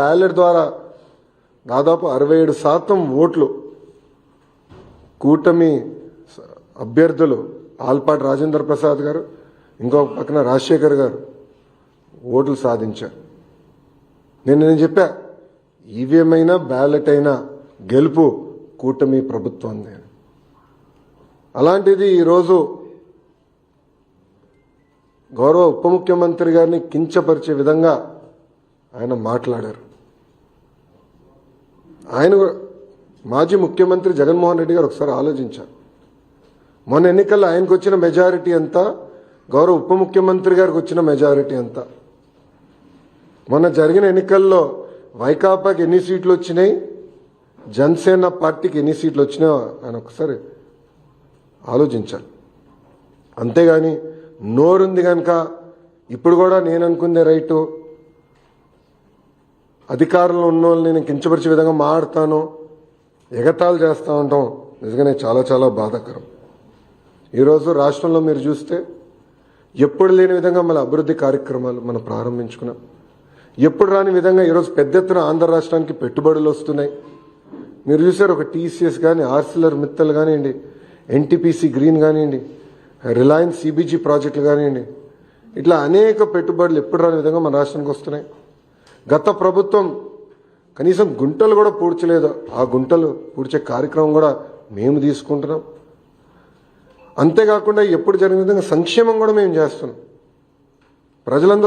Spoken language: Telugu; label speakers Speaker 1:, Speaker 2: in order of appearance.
Speaker 1: బ్యాలెట్ ద్వారా దాదాపు అరవై ఏడు శాతం ఓట్లు కూటమి అభ్యర్థులు ఆల్పాటి రాజేంద్ర ప్రసాద్ గారు ఇంకో పక్కన రాజశేఖర్ గారు ఓట్లు సాధించారు. నేను నేను చెప్పా ఈవీఎం అయినా బ్యాలెట్ అయినా గెలుపు కూటమి ప్రభుత్వం అలాంటిది ఈరోజు గౌరవ ఉప ముఖ్యమంత్రి గారిని కించపరిచే విధంగా ఆయన మాట్లాడారు. ఆయన కూడా- మాజీ ముఖ్యమంత్రి జగన్మోహన్ రెడ్డి గారు ఒకసారి ఆలోచించారు. మొన్న ఎన్నికల్లో ఆయనకు వచ్చిన మెజారిటీ ఎంత గౌరవ ఉప ముఖ్యమంత్రి గారికి వచ్చిన మెజారిటీ ఎంత మొన్న జరిగిన ఎన్నికల్లో వైకాపాకి ఎన్ని సీట్లు వచ్చినాయి జనసేన పార్టీకి ఎన్ని సీట్లు వచ్చినాయో ఆయన ఒకసారి ఆలోచించాలి. అంతేగాని నోరుంది కనుక ఇప్పుడు కూడా నేను అనుకుందే రైటు అధికారంలో ఉన్న వాళ్ళని నేను కించపరిచే విధంగా మాడతాను ఎగతాళి చేస్తూ ఉంటాం నిజంగానే చాలా చాలా బాధాకరం. ఈరోజు రాష్ట్రంలో మీరు చూస్తే ఎప్పుడు లేని విధంగా మన అభివృద్ధి కార్యక్రమాలు మనం ప్రారంభించుకున్నాం. ఎప్పుడు రాని విధంగా ఈరోజు పెద్ద ఎత్తున ఆంధ్ర రాష్ట్రానికి పెట్టుబడులు వస్తున్నాయి. మీరు చూసారు ఒక టీసీఎస్ కానీ ఆర్సిలర్ మిత్తల్ కానివ్వండి ఎన్టీపీసీ గ్రీన్ కానివ్వండి రిలయన్స్ సిబిజీ ప్రాజెక్టులు కానివ్వండి ఇట్లా అనేక పెట్టుబడులు ఎప్పుడు రాని విధంగా మన రాష్ట్రానికి వస్తున్నాయి. గత ప్రభుత్వం కనీసం గుంటలు కూడా పూడ్చలేదు. ఆ గుంటలు పూడ్చే కార్యక్రమం కూడా మేము తీసుకుంటున్నాం. అంతేకాకుండా ఎప్పుడు జరిగిన విధంగా సంక్షేమం కూడా మేము చేస్తున్నాం. ప్రజలందరూ